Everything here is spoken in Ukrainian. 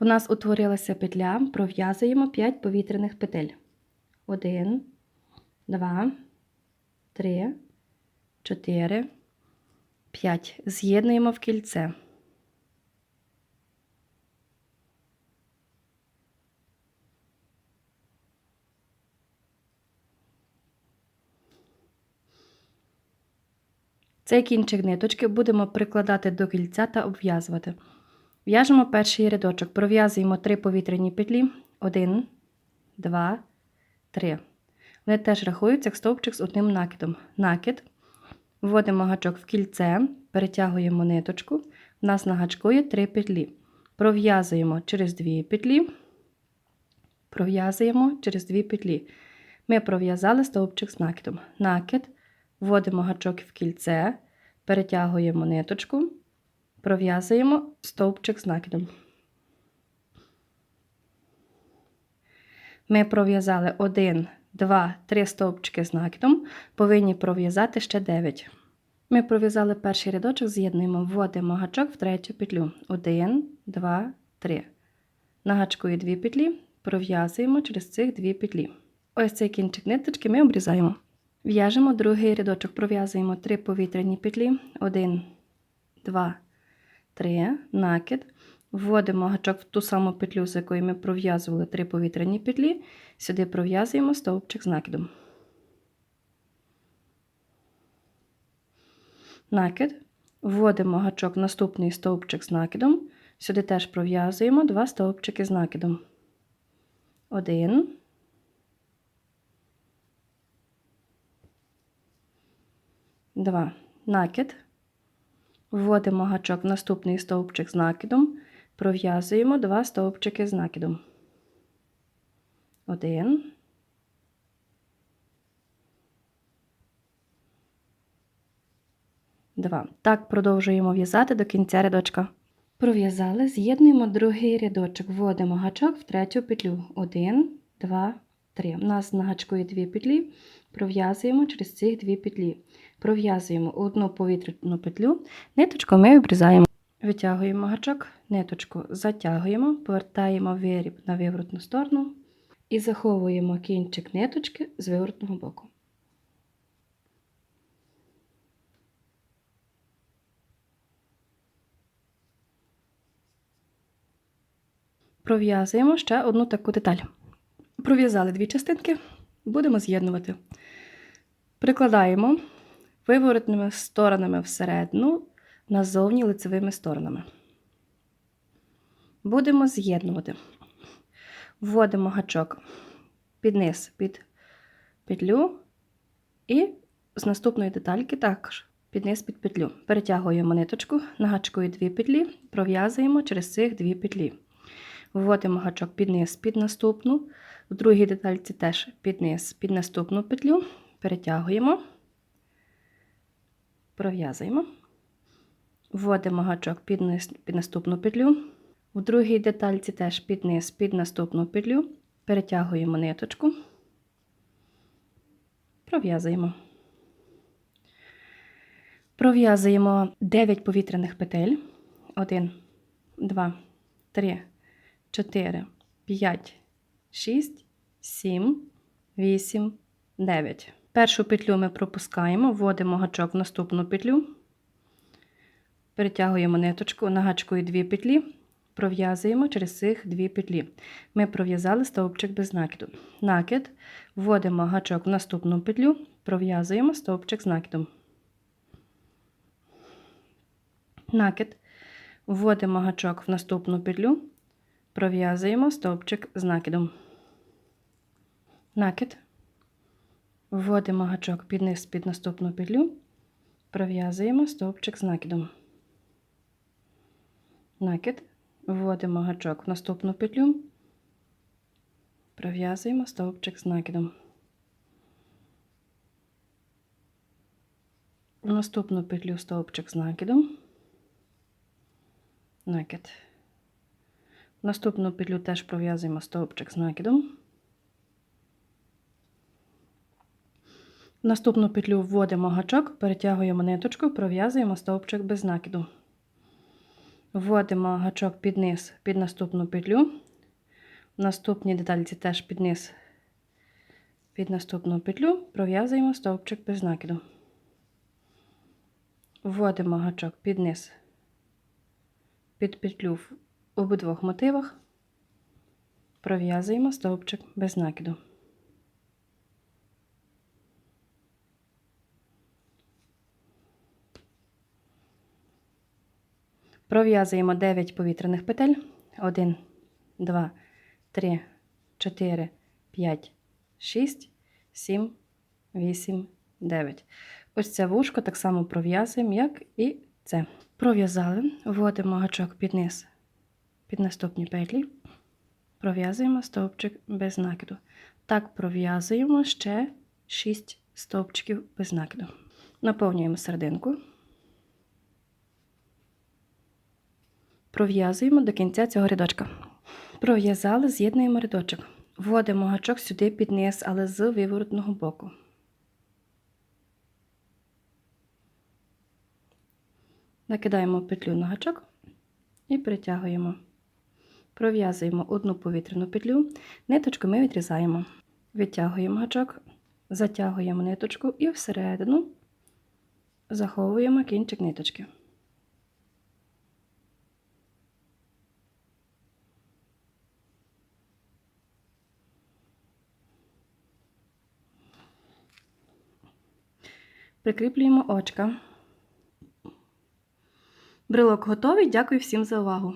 У нас утворилася петля, пров'язуємо 5 повітряних петель. 1, 2, 3, 4, 5. З'єднуємо в кільце. Цей кінчик ниточки будемо прикладати до кільця та обв'язувати. В'яжемо перший рядочок, пров'язуємо 3 повітряні петлі. 1, 2, 3. Вони теж рахуються як стовпчик з одним накидом. Накид. Вводимо гачок в кільце, перетягуємо ниточку. У нас на гачку є 3 петлі. Пров'язуємо через 2 петлі. Пров'язуємо через 2 петлі. Ми пров'язали стовпчик з накидом. Накид. Вводимо гачок в кільце, перетягуємо ниточку, пров'язуємо стовпчик з накидом. Ми пров'язали 1, 2, 3 стовпчики з накидом, повинні пров'язати ще 9. Ми пров'язали перший рядочок, з'єднуємо, вводимо гачок в третю петлю. 1, 2, 3. На гачку є 2 петлі, пров'язуємо через цих 2 петлі. Ось цей кінчик ниточки ми обрізаємо. В'яжемо другий рядочок, пров'язуємо 3 повітряні петлі, 1, 2, 3, накид. Вводимо гачок в ту саму петлю, з якої ми пров'язували 3 повітряні петлі, сюди пров'язуємо стовпчик з накидом. Накид. Вводимо гачок в наступний стовпчик з накидом, сюди теж пров'язуємо 2 стовпчики з накидом. 1, Два. Накид. Вводимо гачок в наступний стовпчик з накидом. Пров'язуємо два стовпчики з накидом. Один. Два. Так продовжуємо в'язати до кінця рядочка. Пров'язали, з'єднуємо другий рядочок. Вводимо гачок в третю петлю. Один, два, три. У нас на гачку є дві петлі. Пров'язуємо через цих дві петлі. Пров'язуємо одну повітряну петлю, ниточку ми обрізаємо. Витягуємо гачок, ниточку затягуємо, повертаємо виріб на виворотну сторону і заховуємо кінчик ниточки з виворотного боку. Пров'язуємо ще одну таку деталь. Пров'язали дві частинки, будемо з'єднувати. Прикладаємо виворотними сторонами всередину, назовні лицевими сторонами. Будемо з'єднувати. Вводимо гачок під низ під петлю і з наступної детальки також під низ під петлю. Перетягуємо ниточку, на гачку є дві петлі, пров'язуємо через цих дві петлі. Вводимо гачок під низ під наступну, в другій детальці теж під низ під наступну петлю, перетягуємо, пров'язуємо, вводимо гачок під низ під наступну петлю, в другій детальці теж під низ під наступну петлю, перетягуємо ниточку, пров'язуємо. Пров'язуємо 9 повітряних петель. 1, 2, 3, 4, 5, 6, 7, 8, 9. Першу петлю ми пропускаємо, вводимо гачок в наступну петлю, перетягуємо ниточку, на гачку і дві петлі, пров'язуємо через цих дві петлі. Ми пров'язали стовпчик без накиду. Накид, вводимо гачок в наступну петлю, пров'язуємо стовпчик з накидом. Накид, вводимо гачок в наступну петлю, пров'язуємо стовпчик з накидом. Накид. Вводимо гачок під низ під наступну петлю, пров'язуємо стовпчик з накидом. Накид. Вводимо гачок в наступну петлю, пров'язуємо стовпчик з накидом. В наступну петлю стовпчик з накидом. Накид. В наступну петлю теж пров'язуємо стовпчик з накидом. Наступну петлю вводимо гачок, перетягуємо ниточку, пров'язуємо стовпчик без накиду. Вводимо гачок під низ під наступну петлю. В наступній детальці теж під низ під наступну петлю пров'язуємо стовпчик без накиду. Вводимо гачок під низ під петлю в обидвох мотивах. Пров'язуємо стовпчик без накиду. Пров'язуємо 9 повітряних петель. 1, 2, 3, 4, 5, 6, 7, 8, 9. Ось це вушко так само пров'язуємо, як і це. Пров'язали, вводимо гачок під низ, під наступні петлі. Пров'язуємо стовпчик без накиду. Так пров'язуємо ще 6 стовпчиків без накиду. Наповнюємо серединку. Пров'язуємо до кінця цього рядочка. Пров'язали, з'єднуємо рядочок. Вводимо гачок сюди під низ, але з виворотного боку. Накидаємо петлю на гачок і притягуємо. Пров'язуємо одну повітряну петлю, ниточку ми відрізаємо. Відтягуємо гачок, затягуємо ниточку і всередину заховуємо кінчик ниточки. Прикріплюємо очка. Брелок готовий. Дякую всім за увагу!